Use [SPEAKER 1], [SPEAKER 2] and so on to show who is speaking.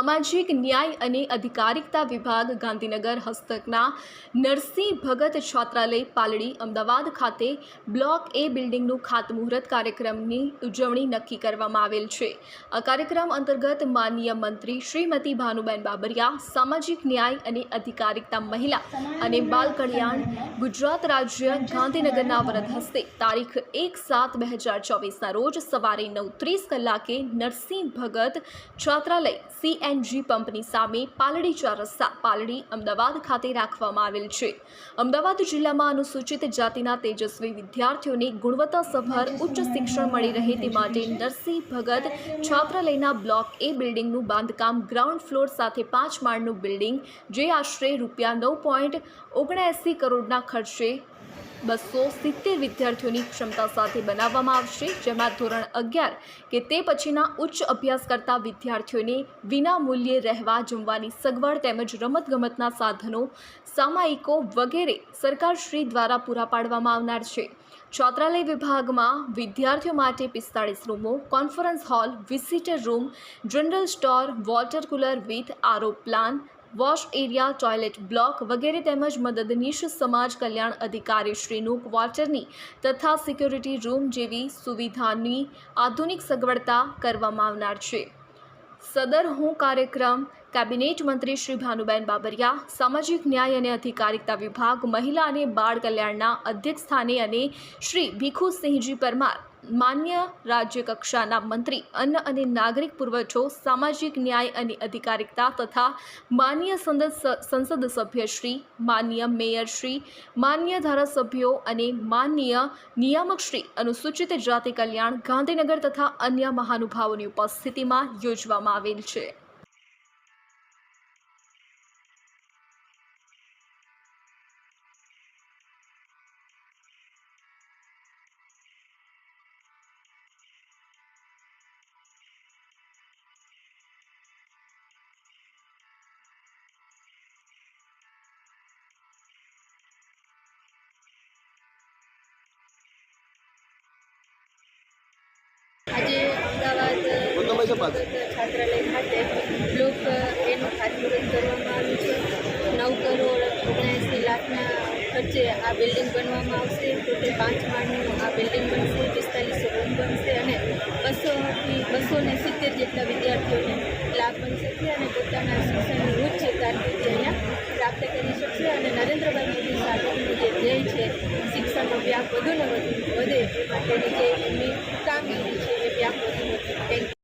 [SPEAKER 1] સામાજિક ન્યાય અને અધિકારિકતા વિભાગ ગાંધીનગર હસ્તકના નરસિંહ ભગત છાત્રાલય પાલડી, અમદાવાદ ખાતે બ્લોક એ બિલ્ડિંગનું ખાતમુહૂર્ત કાર્યક્રમની ઉજવણી નક્કી કરવામાં આવેલ છે. આ કાર્યક્રમ અંતર્ગત માનનીય મંત્રી શ્રીમતી ભાનુબેન બાબરિયા, સામાજિક ન્યાય અને અધિકારિકતા મહિલા અને બાલ કલ્યાણ ગુજરાત રાજ્ય ગાંધીનગરના વરદ હસ્તે તારીખ એક સાત બે હજાર ચોવીસના રોજ સવારે નવ ત્રીસ કલાકે નરસિંહ ભગત છાત્રાલય સીએનજી પંપની સામે પાલડી ચાર રસ્તા, પાલડી અમદાવાદ ખાતે રાખવામાં આવેલ છે. અમદાવાદ જિલ્લામાં અનુસૂચિત જાતિના તેજસ્વી વિદ્યાર્થીઓને ગુણવત્તાસભર ઉચ્ચ શિક્ષણ મળી રહે તે માટે નરસિંહ ભગત છાત્રાલયના બ્લોક એ બિલ્ડિંગનું બાંધકામ ગ્રાઉન્ડ ફ્લોર સાથે પાંચ માળનું બિલ્ડિંગ, જે આશરે રૂપિયા નવ પોઈન્ટ ઓગણએંસી કરોડના ખર્ચે બસો સિત્તેર વિદ્યાર્થીઓની ક્ષમતા સાથે બનાવવામાં આવશે, જેમાં ધોરણ અગિયાર કે તે પછીના ઉચ્ચ અભ્યાસ કરતા વિદ્યાર્થીઓને વિના મૂલ્યે રહેવા, જમવાની સગવડ તેમજ રમતગમતના સાધનો, સામાયિકો વગેરે સરકારશ્રી દ્વારા પૂરા પાડવામાં આવનાર છે. છાત્રાલય વિભાગમાં વિદ્યાર્થીઓ માટે પિસ્તાળીસ રૂમો, conference hall, visitor room, general store, water cooler with RO plan, wash area, toilet block વગેરે તેમજ મદદનીશ સમાજ કલ્યાણ અધિકારીશ્રીનું ક્વાર્ટરની તથા સિક્યોરિટી રૂમ જેવી સુવિધાની આધુનિક સગવડતા કરવામાં આવનાર છે. સદર હું કાર્યક્રમ કેબિનેટ મંત્રી શ્રી ભાનુબેન બાબરિયા, સામાજિક ન્યાય અને અધિકારિકતા વિભાગ, મહિલા અને બાળ કલ્યાણના અધ્યક્ષ સ્થાને અને શ્રી ભીખુસિંહજી પરમાર, માન્ય રાજ્ય કક્ષાના મંત્રી, અન્ન અને નાગરિક પુરવઠો, સામાજિક ન્યાય અને અધિકારિકતા તથા માન્ય સંસદ સભ્ય શ્રી, માન્ય મેયર શ્રી, માન્ય ધારાસભ્યો અને માન્ય નિયામક શ્રી, અનુસૂચિત જાતિ કલ્યાણ, ગાંધીનગર તથા અન્ય મહાનુભાવોની ઉપસ્થિતિમાં યોજવામાં આવેલ છે.
[SPEAKER 2] છાત્રાલય ખાતે બ્લોક એનું ખાતમુહૂર્ત કરવામાં આવ્યું છે. નવ કરોડ ઓગણએંસી લાખના ખર્ચે આ બિલ્ડિંગ બનવામાં આવશે. ટોટલ પાંચ માળનું આ બિલ્ડિંગ બનશે, પિસ્તાલીસો રૂમ બનશે અને બસોથી બસો ને સિત્તેર જેટલા વિદ્યાર્થીઓને લાભ મળી શકશે અને પોતાના શિક્ષણની ઉચ્ચ કારકિર્દી અહીંયા પ્રાપ્ત કરી શકશે. અને નરેન્દ્રભાઈ મોદી સાહેબનું જે ધ્યેય છે, શિક્ષણનો વ્યાપ વધુ ને વધુ વધે, એ માટેની જે એમની કામગીરી છે, એ વ્યાપ વધુ વધે